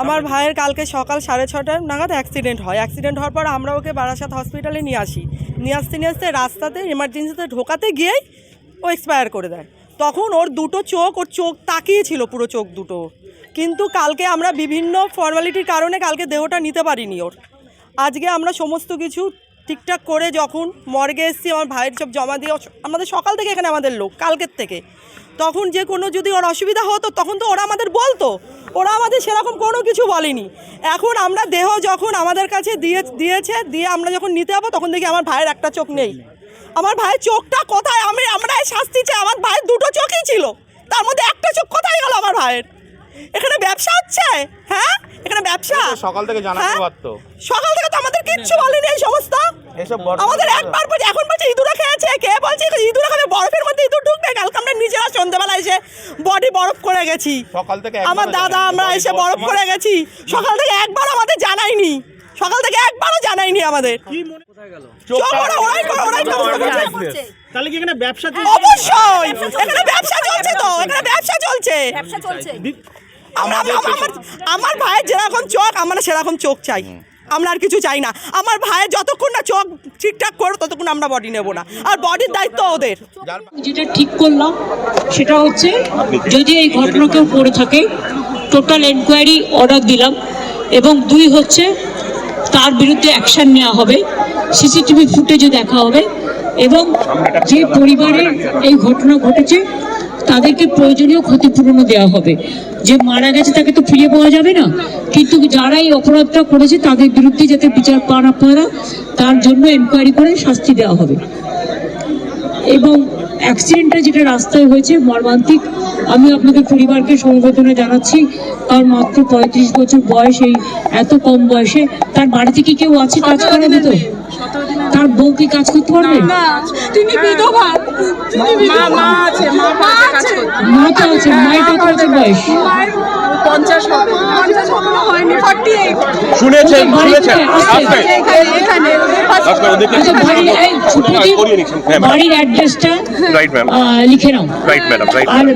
আমার ভাইয়ের কালকে সকাল সাড়ে ছটার নাগাদ অ্যাক্সিডেন্ট হয়। অ্যাক্সিডেন্ট হওয়ার পর আমরা ওকে বারাসাত হসপিটালে নিয়ে আসি। নিয়ে আসতে নিয়ে আসতে রাস্তাতে এমার্জেন্সিতে ঢোকাতে গিয়েই ও এক্সপায়ার করে দেয়। তখন ওর দুটো চোখ ওর চোখ তাকিয়েছিল পুরো চোখ দুটো। কিন্তু কালকে আমরা বিভিন্ন ফর্মালিটির কারণে কালকে দেহটা নিতে পারিনি ওর। আজকে আমরা সমস্ত কিছু ঠিকঠাক করে যখন মর্গে এসেছি আমার ভাইয়ের সব জমা দিয়ে আমাদের সকাল থেকে এখানে আমাদের লোক কালকের থেকে। তখন যে কোনো যদি ওর অসুবিধা হতো তখন তো ওরা আমাদের বলতো। ওরা আমাদের সেরকম কোনো কিছু বলেনি। এখন আমরা দেহ যখন আমাদের কাছে দিয়ে দিয়েছে দিয়ে আমরা যখন নিতে যাব তখন দেখি আমার ভাইয়ের একটা চোখ নেই। আমার ভাইয়ের চোখটা কোথায়? আমি আমরা শাস্তি চাই। আমার ভাইয়ের দুটো চোখই ছিল। তার মধ্যে একটা চোখ কোথায় গেল আমার ভাইয়ের? এখানে ব্যবসা হচ্ছে? হ্যাঁ? এখানে ব্যবসা? সকাল থেকে জানাতে হ্যাঁ? পারতো। সকাল থেকে তো আমাদের কিচ্ছু বলেনি এই সমস্ত। এসব আমাদের একবার বলছে এখন বলছে ইঁদুরা খেয়েছে কে? বলছে ইঁদুরা খাবে বরফের মধ্যে ইঁদুর ঢুকবে? কালকে আমরা নিজেরা সন্ধ্যাবেলা এসে বডি বরফ করে গেছি। সকাল থেকে আমার দাদা আমরা এসে বরফ করে গেছি। সকাল থেকে একবার আমাদের জানাইনি সকাল থেকে একবারও জানাইনি আমাদের। তাহলে কি এখানে ব্যবসা অবশ্যই। এখানে ব্যবসা চলছে তো এখানে ব্যবসা চলছে। ব্যবসা চলছে। আমার- আমার- আমার ভাইয়ের যেরকম চোখ আমরা সেরকম চোখ চাই। আমরা আর কিছু চাই না। আমার ভাইয়ের যতক্ষণ না চোখ ঠিকঠাক করো ততক্ষণ আমরা বডি নেব না। আর বডির দায়িত্ব ওদের। যেটা ঠিক করলাম সেটা হচ্ছে যদি এই ঘটনা কেউ করে থাকে টোটাল এনকোয়ারি অর্ডার দিলাম এবং দুই হচ্ছে তার বিরুদ্ধে অ্যাকশন নেওয়া হবে সিসিটিভি ফুটেজে দেখা হবে এবং যে পরিবারের এই ঘটনা ঘটেছে তাদেরকে প্রয়োজনীয় ক্ষতিপূরণও দেওয়া হবে। যে মারা গেছে তাকে তো ফিরে পাওয়া যাবে না। কিন্তু যারা এই অপরাধটা করেছে তাদের বিরুদ্ধে যাতে বিচার পান আপনারা, তার জন্য এনকোয়ারি করে শাস্তি দেওয়া হবে। এবং অ্যাক্সিডেন্টটা যেটা রাস্তায় হয়েছে মর্মান্তিক আমি আপনাদের পরিবারকে সমবেদনা জানাচ্ছি। কারণ মাত্র পঁয়ত্রিশ বছর বয়স এই এত কম বয়সে। তার বাড়িতে কি কেউ আছে? কাজ করাবে তো? তার বউ কি কাজ করতে পারবে? তিনি বিধবা মা মা আছে মা আছে মা তো আছে মায়ের কত বছর বয়স? শুনেছেন শুনেছেন। কোথায়? আসবে। আসবে এখানে এখানে আসবে ওদেরকে বাড়ির এই সুপ্রদীপ, করিয়ে নিচ্ছেন ম্যাডাম বাড়ির অ্যাড্রেসটা রাইট ম্যাম লিখে নাও। রাইট ম্যাডাম রাইট আর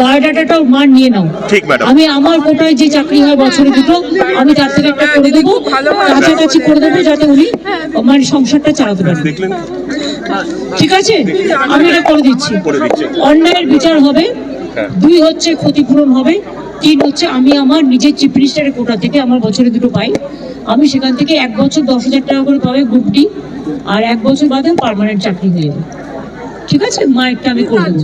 বায়োডাটাটাও মার নিয়ে নাও। ঠিক ম্যাডাম আমি আমার কোটায় যে চাকরি হয় বছরে দুটো আমি তার থেকে একটা করে দেবো কাছাকাছি করে দেবো যাতে উনি মানে সংসারটা চালাতে দেখলেন? ঠিক আছে? আমি এটা করে দিচ্ছি। অন্যায়ের বিচার হবে হ্যাঁ। দুই হচ্ছে ক্ষতিপূরণ হবে তিন হচ্ছে আমি আমার নিজের চিফ মিনিস্টারের কোটা থেকে আমার বছরে দুটো পাই। আমি সেখান থেকে এক বছর দশ হাজার টাকা করে পাবে গ্রুপ ডি আর এক বছর বাদে পারমানেন্ট চাকরি হয়ে যাবে। ঠিক আছে? মায়েরটা আমি করব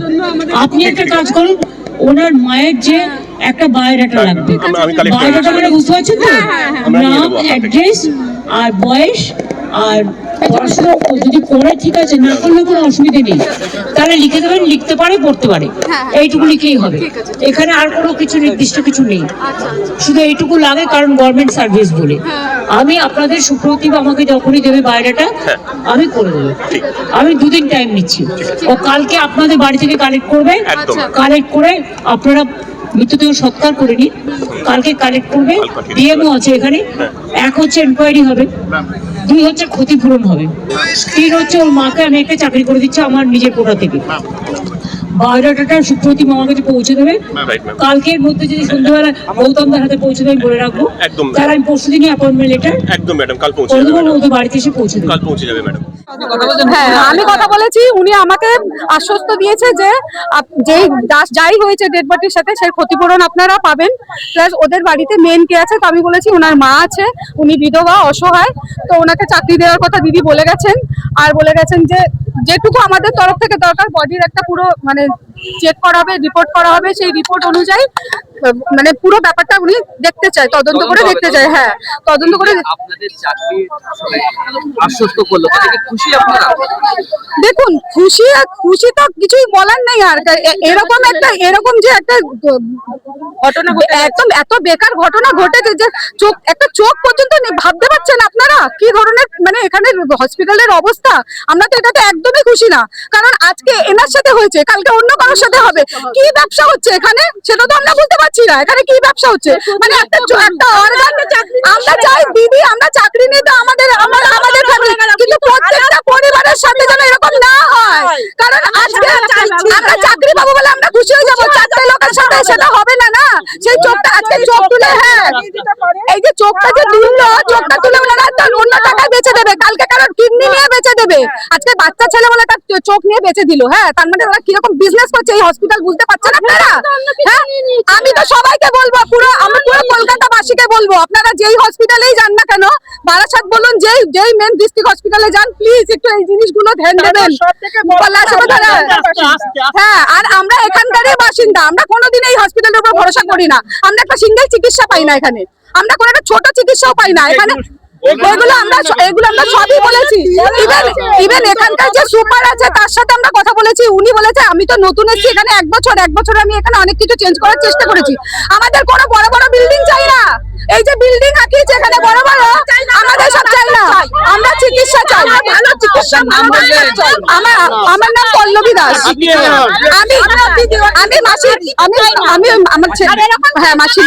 আপনি একটা কাজ করুন ওনার মায়ের যে একটা বায়োডাটা লাগবে। collect করে বায়োডাটা মানে বুঝতে পারছেন তো? নাম নেব। আপনার থেকে। অ্যাড্রেস আর বয়স আর পড়াশোনা যদি করে ঠিক আছে না করলে কোনো অসুবিধা নেই। তাহলে লিখে দেবেন লিখতে পারে পড়তে পারে। এইটুকু লিখেই হবে। এখানে আর কোনো কিছু নির্দিষ্ট কিছু নেই। শুধু এইটুকু লাগে কারণ গভর্নমেন্ট সার্ভিস বলে। আমি আপনাদের সুপ্রতিভ আমাকে যখনই দেবে বাইরেটা আমি করে দেবো। আমি দুদিন টাইম নিচ্ছি। ও কালকে আপনাদের বাড়ি থেকে কালেক্ট করবে কালেক্ট করে আপনারা মৃতদেহ সৎকার করে নিন। কালকে কালেক্ট করবে। ডিএমও আছে এখানে। এক হচ্ছে এনকোয়ারি হবে। দুই হচ্ছে ক্ষতিপূরণ হবে। তিন হচ্ছে ওর মাকে আমি একটা চাকরি করে দিচ্ছি আমার নিজের কোটা থেকে। বায়োডাটাটা সুপ্রতিম আমার কাছে পৌঁছে দেবে। কালকের মধ্যে যদি সন্ধ্যাবেলা গৌতমদার হাতে পৌঁছে দেবে বলে রাখব। একদম। তাহলে আমি পরশু দিনই অ্যাপয়েন্টমেন্ট লেটার একদম ম্যাডাম কাল পৌঁছে যাবে বাড়িতে এসে পৌঁছে দেবে। কাল পৌঁছে যাবে ম্যাডাম হ্যাঁ আমি কথা বলেছি উনি আমাকে আশ্বস্ত দিয়েছে যে আপ- যেই দাস যাই হয়েছে ডেড বডির সাথে সেই ক্ষতিপূরণ আপনারা পাবেন। প্লাস ওদের বাড়িতে মেন কে আছে তো আমি বলেছি ওনার মা আছে উনি বিধবা অসহায়। তো ওনাকে চাকরি দেওয়ার কথা দিদি বলে গেছেন আর বলে গেছেন যে যেটুকু আমাদের তরফ থেকে দরকার বডির একটা পুরো মানে চেক করা হবে রিপোর্ট করা হবে সেই রিপোর্ট অনুযায়ী মানে পুরো ব্যাপারটা উনি দেখতে চায় তদন্ত করে দেখতে চায় হ্যাঁ তদন্ত করে আপনাদের চাকরি আশ্বস্ত করল খুশি আপনারা? দেখুন খুশি খুশি তো কিছুই বলার নেই আর এরকম একটা এরকম যে একটা ঘটনা একদম এত বেকার ঘটনা ঘটেছে যে চোখ একটা চোখ পর্যন্ত ভাবতে পারছেন আপনারা? কি ধরনের মানে এখানে হসপিটালের অবস্থা? আমরা তো এটাতে একদমই খুশি না। কারণ আজকে এনার সাথে হয়েছে কালকে অন্য কারোর সাথে হবে। কি ব্যবসা হচ্ছে এখানে? সেটা তো আমরা বলতে পারছি না। এখানে কি ব্যবসা হচ্ছে? মানে একটা একটা অর্গান আমরা চাই দিদি আমরা চাকরি নিতে আমাদের আমার আমাদের কিন্তু প্রত্যেকটা পরিবারের সাথে যেন এরকম না হয়। কারণ আজকে আমরা চাকরি পাবো বলে আমরা খুশি হয়ে যাব। চারটে লোকের সাথে সেটা হবে না না? সেই চোখটা আজকে চোখ তুলে হ্যাঁ। এই যে চোখটা যে তুললো চোখটা তুলে ওনারা অন্য টাকায় বেচে দেবে। কালকে কারোর কিডনি নিয়ে বেচে দেবে। আজকে বাচ্চা ছেলে বলে তার চোখ নিয়ে বেচে দিল। হ্যাঁ তার মানে ওরা কীরকম বিজনেস করছে এই হসপিটাল বুঝতে পারছেন আপনারা হ্যাঁ আমি তো সবাইকে বলব পুরো আমি পুরো কলকাতাবাসীকে বলব আপনারা যেই হসপিটালেই যান না কেন বারাসাত বলুন যেই যেই মেন ডিস্ট্রিক্ট হসপিটালে যান প্লিজ একটু এই জিনিসগুলো ধ্যান দেবেন। হ্যাঁ আর আমরা এখানকারই বাসিন্দা। আমরা কোনোদিন এই হসপিটালের উপর ভরসা করি না। আমরা একটা সিঙ্গেল চিকিৎসা পাই না এখানে। আমরা কোনো একটা ছোট চিকিৎসাও পাই না। এখানে যে সুপার আছে, তার সাথে আমরা কথা বলেছি। উনি বলেছে, আমি তো নতুন এসেছি এখানে এক বছর। এক বছর আমি এখানে অনেক কিছু চেঞ্জ করার চেষ্টা করেছি। আমাদের কোনো বড় বড় বিল্ডিং চাই না। এই যে বিল্ডিং আঁকিয়েছে এখানে বড় বড়, আমাদের সব চাই না। আমরা চিকিৎসা চাই। আমার আমার নাম পল্লবী দাস। আমি আমি মাসি আমি আমি আমার ছেলে। হ্যাঁ মাসি।